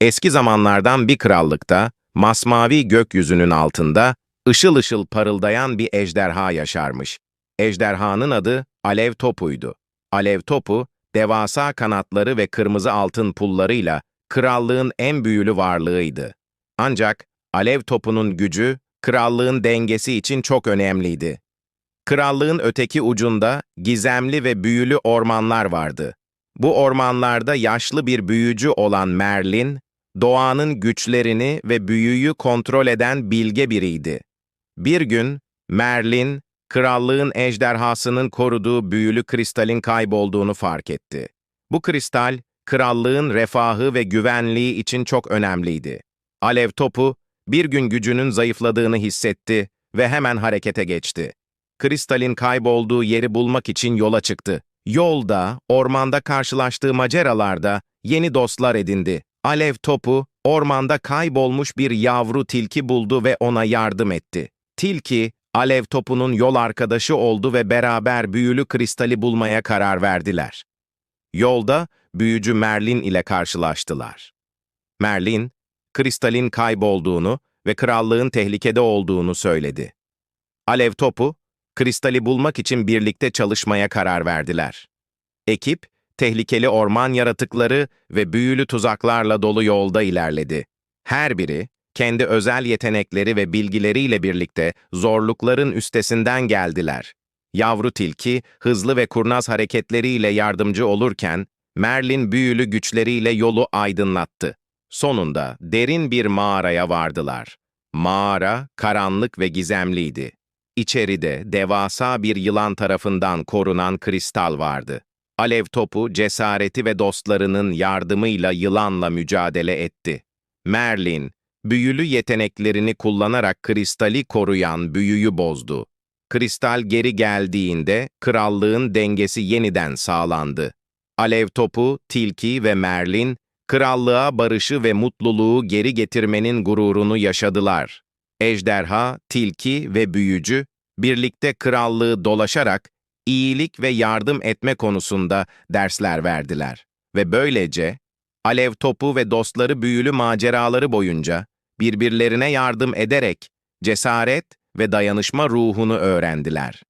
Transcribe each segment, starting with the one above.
Eski zamanlardan bir krallıkta, masmavi gökyüzünün altında, ışıl ışıl parıldayan bir ejderha yaşarmış. Ejderhanın adı Alev Topu'ydu. Alev Topu, devasa kanatları ve kırmızı altın pullarıyla krallığın en büyülü varlığıydı. Ancak Alev Topu'nun gücü, krallığın dengesi için çok önemliydi. Krallığın öteki ucunda gizemli ve büyülü ormanlar vardı. Bu ormanlarda yaşlı bir büyücü olan Merlin, doğanın güçlerini ve büyüyü kontrol eden bilge biriydi. Bir gün Merlin, krallığın ejderhasının koruduğu büyülü kristalin kaybolduğunu fark etti. Bu kristal, krallığın refahı ve güvenliği için çok önemliydi. Alev topu, bir gün gücünün zayıfladığını hissetti ve hemen harekete geçti. Kristalin kaybolduğu yeri bulmak için yola çıktı. Yolda, ormanda karşılaştığı maceralarda yeni dostlar edindi. Alev topu, ormanda kaybolmuş bir yavru tilki buldu ve ona yardım etti. Tilki, Alev topunun yol arkadaşı oldu ve beraber büyülü kristali bulmaya karar verdiler. Yolda büyücü Merlin ile karşılaştılar. Merlin, kristalin kaybolduğunu ve krallığın tehlikede olduğunu söyledi. Alev topu, kristali bulmak için birlikte çalışmaya karar verdiler. Ekip, tehlikeli orman yaratıkları ve büyülü tuzaklarla dolu yolda ilerledi. Her biri, kendi özel yetenekleri ve bilgileriyle birlikte zorlukların üstesinden geldiler. Yavru tilki, hızlı ve kurnaz hareketleriyle yardımcı olurken, Merlin büyülü güçleriyle yolu aydınlattı. Sonunda derin bir mağaraya vardılar. Mağara, karanlık ve gizemliydi. İçeride devasa bir yılan tarafından korunan kristal vardı. Alev topu cesareti ve dostlarının yardımıyla yılanla mücadele etti. Merlin, büyülü yeteneklerini kullanarak kristali koruyan büyüyü bozdu. Kristal geri geldiğinde krallığın dengesi yeniden sağlandı. Alev topu, tilki ve Merlin, krallığa barışı ve mutluluğu geri getirmenin gururunu yaşadılar. Ejderha, tilki ve büyücü, birlikte krallığı dolaşarak iyilik ve yardım etme konusunda dersler verdiler. Ve böylece Alev topu ve dostları büyülü maceraları boyunca birbirlerine yardım ederek cesaret ve dayanışma ruhunu öğrendiler.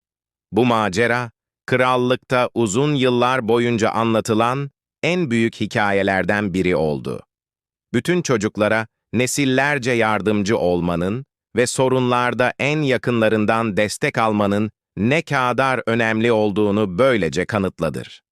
Bu macera, krallıkta uzun yıllar boyunca anlatılan en büyük hikayelerden biri oldu. Bütün çocuklara nesillerce yardımcı olmanın ve sorunlarda en yakınlarından destek almanın ne kadar önemli olduğunu böylece kanıtladır.